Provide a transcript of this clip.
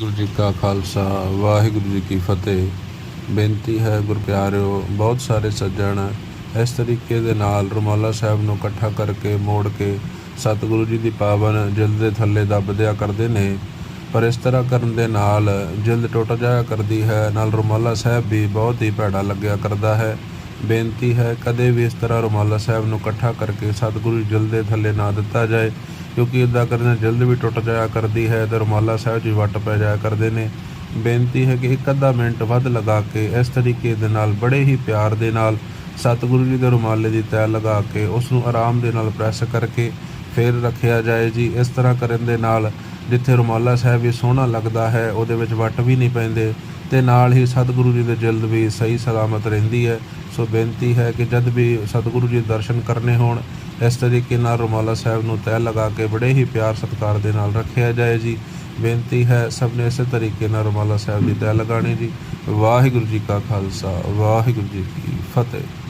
ਵਾਹਿਗੁਰੂ ਜੀ ਕਾ ਖਾਲਸਾ, ਵਾਹਿਗੁਰੂ ਜੀ ਕੀ ਫਤਿਹ। ਬੇਨਤੀ ਹੈ ਗੁਰਪਿਆਰਿਓ, ਬਹੁਤ ਸਾਰੇ ਸੱਜਣ ਇਸ ਤਰੀਕੇ ਦੇ ਨਾਲ ਰੁਮਾਲਾ ਸਾਹਿਬ ਨੂੰ ਇਕੱਠਾ ਕਰਕੇ ਮੋੜ ਕੇ ਸਤਿਗੁਰੂ ਜੀ ਦੀ ਪਾਵਨ ਜਿਲਦ ਦੇ ਥੱਲੇ ਦੱਬਦਿਆ ਕਰਦੇ ਨੇ। ਪਰ ਇਸ ਤਰ੍ਹਾਂ ਕਰਨ ਦੇ ਨਾਲ ਜਿਲਦ ਟੁੱਟ ਜਾਇਆ ਕਰਦੀ ਹੈ, ਨਾਲ ਰੁਮਾਲਾ ਸਾਹਿਬ ਵੀ ਬਹੁਤ ਹੀ ਭੈੜਾ ਲੱਗਿਆ ਕਰਦਾ ਹੈ। ਬੇਨਤੀ ਹੈ ਕਦੇ ਵੀ ਇਸ ਤਰ੍ਹਾਂ ਰੁਮਾਲਾ ਸਾਹਿਬ ਨੂੰ ਇਕੱਠਾ ਕਰਕੇ ਸਤਿਗੁਰੂ ਜੀ ਜਿਲਦ ਦੇ ਥੱਲੇ ਨਾ ਦਿੱਤਾ ਜਾਏ। ਕਿਉਂਕਿ ਇਦਾਂ ਕਰਨ ਨਾਲ ਜਿਲਦ ਵੀ ਟੁੱਟ ਜਾਇਆ ਕਰਦੀ ਹੈ ਤੇ ਰੁਮਾਲਾ ਸਾਹਿਬ ਜੀ ਵੱਟ ਪੈ ਜਾਇਆ ਕਰਦੇ ਨੇ। ਬੇਨਤੀ ਹੈ ਕਿ ਇੱਕ ਅੱਧਾ ਮਿੰਟ ਵੱਧ ਲਗਾ ਕੇ ਇਸ ਤਰੀਕੇ ਦੇ ਨਾਲ, ਬੜੇ ਹੀ ਪਿਆਰ ਦੇ ਨਾਲ ਸਤਿਗੁਰੂ ਜੀ ਦੇ ਰੁਮਾਲੇ ਦੀ ਤੈ ਲਗਾ ਕੇ ਉਸ ਨੂੰ ਆਰਾਮ ਦੇ ਨਾਲ ਪ੍ਰੈਸ ਕਰਕੇ ਫਿਰ ਰੱਖਿਆ ਜਾਏ ਜੀ। ਇਸ ਤਰ੍ਹਾਂ ਕਰਨ ਦੇ ਨਾਲ ਜਿੱਥੇ ਰੁਮਾਲਾ ਸਾਹਿਬ ਵੀ ਸੋਹਣਾ ਲੱਗਦਾ ਹੈ, ਉਹਦੇ ਵਿੱਚ ਵੱਟ ਵੀ ਨਹੀਂ ਪੈਂਦੇ ਤੇ ਨਾਲ ਹੀ ਸਤਿਗੁਰੂ ਜੀ ਦੇ ਜਲਦ ਵੀ ਸਹੀ ਸਲਾਮਤ ਰਹਿੰਦੀ ਹੈ। ਸੋ ਬੇਨਤੀ ਹੈ ਕਿ ਜਦ ਵੀ ਸਤਿਗੁਰੂ ਜੀ ਦਰਸ਼ਨ ਕਰਨੇ ਹੋਣ ਇਸ ਤਰੀਕੇ ਨਾਲ ਰੁਮਾਲਾ ਸਾਹਿਬ ਨੂੰ ਤੈ ਲਗਾ ਕੇ ਬੜੇ ਹੀ ਪਿਆਰ ਸਤਿਕਾਰ ਦੇ ਨਾਲ ਰੱਖਿਆ ਜਾਏ ਜੀ। ਬੇਨਤੀ ਹੈ ਸਭ ਨੇ ਇਸੇ ਤਰੀਕੇ ਨਾਲ ਰੁਮਾਲਾ ਸਾਹਿਬ ਦੀ ਤੈ ਲਗਾਣੀ ਜੀ। ਵਾਹਿਗੁਰੂ ਜੀ ਕਾ ਖਾਲਸਾ, ਵਾਹਿਗੁਰੂ ਜੀ ਕੀ ਫਤਿਹ।